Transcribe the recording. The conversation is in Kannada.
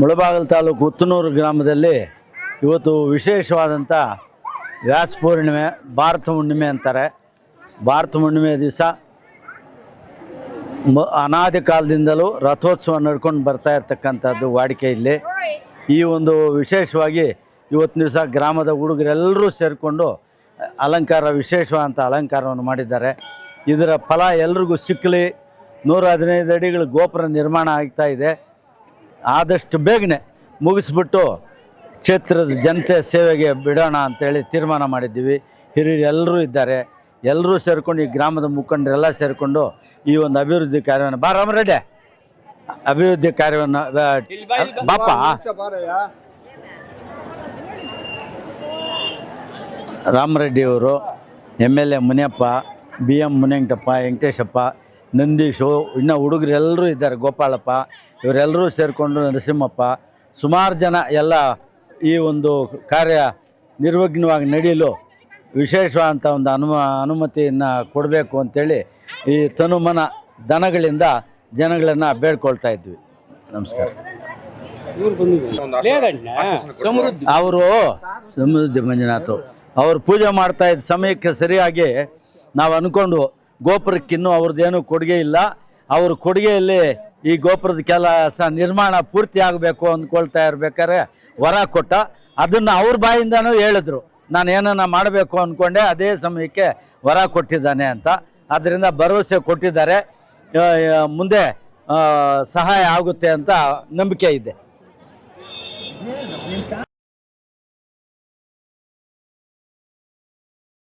ಮುಳಬಾಗಲ್ ತಾಲೂಕು ಉತ್ತನೂರು ಗ್ರಾಮದಲ್ಲಿ ಇವತ್ತು ವಿಶೇಷವಾದಂಥ ವ್ಯಾಸ ಪೂರ್ಣಿಮೆ, ಭಾರತ ಹುಣ್ಣಿಮೆ ಅಂತಾರೆ. ಭಾರತ ಹುಣ್ಣಿಮೆ ದಿವಸ ಅನಾದಿ ಕಾಲದಿಂದಲೂ ರಥೋತ್ಸವ ನಡ್ಕೊಂಡು ಬರ್ತಾ ಇರ್ತಕ್ಕಂಥದ್ದು ವಾಡಿಕೆ ಇಲ್ಲಿ. ಈ ಒಂದು ವಿಶೇಷವಾಗಿ ಇವತ್ತಿನ ದಿವಸ ಗ್ರಾಮದ ಹುಡುಗರೆಲ್ಲರೂ ಸೇರಿಕೊಂಡು ಅಲಂಕಾರ ವಿಶೇಷವಾದಂಥ ಅಲಂಕಾರವನ್ನು ಮಾಡಿದ್ದಾರೆ. ಇದರ ಫಲ ಎಲ್ರಿಗೂ ಸಿಕ್ಕಲಿ. ನೂರ ಹದಿನೈದು ಅಡಿಗಳ ಗೋಪುರ ನಿರ್ಮಾಣ ಆಗ್ತಾ ಇದೆ. ಆದಷ್ಟು ಬೇಗನೆ ಮುಗಿಸ್ಬಿಟ್ಟು ಕ್ಷೇತ್ರದ ಜನತೆ ಸೇವೆಗೆ ಬಿಡೋಣ ಅಂತೇಳಿ ತೀರ್ಮಾನ ಮಾಡಿದ್ದೀವಿ. ಹಿರಿಯರು ಎಲ್ಲರೂ ಇದ್ದಾರೆ. ಎಲ್ಲರೂ ಸೇರಿಕೊಂಡು ಈ ಗ್ರಾಮದ ಮುಖಂಡರೆಲ್ಲ ಸೇರಿಕೊಂಡು ಈ ಒಂದು ಅಭಿವೃದ್ಧಿ ಕಾರ್ಯವನ್ನು ಬಾ ರಾಮರೆಡ್ಡಿ. ಅಭಿವೃದ್ಧಿ ಕಾರ್ಯವನ್ನು ಬಾಪ. ರಾಮರೆಡ್ಡಿಯವರು M L A Muniyappa, B M Muniyankatappa Venkateshappa Nandish ಇನ್ನು ಹುಡುಗರೆಲ್ಲರೂ ಇದ್ದಾರೆ ಗೋಪಾಲಪ್ಪ ಇವರೆಲ್ಲರೂ ಸೇರಿಕೊಂಡು ನರಸಿಂಹಪ್ಪ. ಸುಮಾರು ಜನ ಎಲ್ಲ ಈ ಒಂದು ಕಾರ್ಯ ನಿರ್ವಿಘ್ನವಾಗಿ ನಡೆಯಲು ವಿಶೇಷವಾದಂಥ ಒಂದು ಅನುಮ ಅನುಮತಿಯನ್ನು ಕೊಡಬೇಕು ಅಂತೇಳಿ ಈ ತನುಮನ ದನಗಳಿಂದ ಜನಗಳನ್ನು ಬೇಡ್ಕೊಳ್ತಾ ಇದ್ವಿ. ನಮಸ್ಕಾರ. ಸಮೃದ್ಧಿ. ಅವರು ಸಮೃದ್ಧಿ ಮಂಜುನಾಥ್ ಅವರು. ಪೂಜೆ ಮಾಡ್ತಾ ಇದ್ದ ಸಮಯಕ್ಕೆ ಸರಿಯಾಗಿ ನಾವು ಅಂದ್ಕೊಂಡು ಗೋಪುರಕ್ಕೆ ಇನ್ನೂ ಅವ್ರದ್ದೇನು ಕೊಡುಗೆ ಇಲ್ಲ. ಅವ್ರ ಕೊಡುಗೆಯಲ್ಲಿ ಈ ಗೋಪುರದ ಕೆಲಸ ನಿರ್ಮಾಣ ಪೂರ್ತಿ ಆಗಬೇಕು ಅಂದ್ಕೊಳ್ತಾ ಇರ್ಬೇಕಾದ್ರೆ ವರ ಕೊಟ್ಟ. ಅದನ್ನು ಅವ್ರ ಬಾಯಿಂದನೂ ಹೇಳಿದ್ರು. ನಾನು ಏನನ್ನ ಮಾಡಬೇಕು ಅಂದ್ಕೊಂಡೆ, ಅದೇ ಸಮಯಕ್ಕೆ ವರ ಕೊಟ್ಟಿದ್ದಾನೆ ಅಂತ. ಅದರಿಂದ ಭರವಸೆ ಕೊಟ್ಟಿದ್ದಾರೆ. ಮುಂದೆ ಸಹಾಯ ಆಗುತ್ತೆ ಅಂತ ನಂಬಿಕೆ ಇದೆ.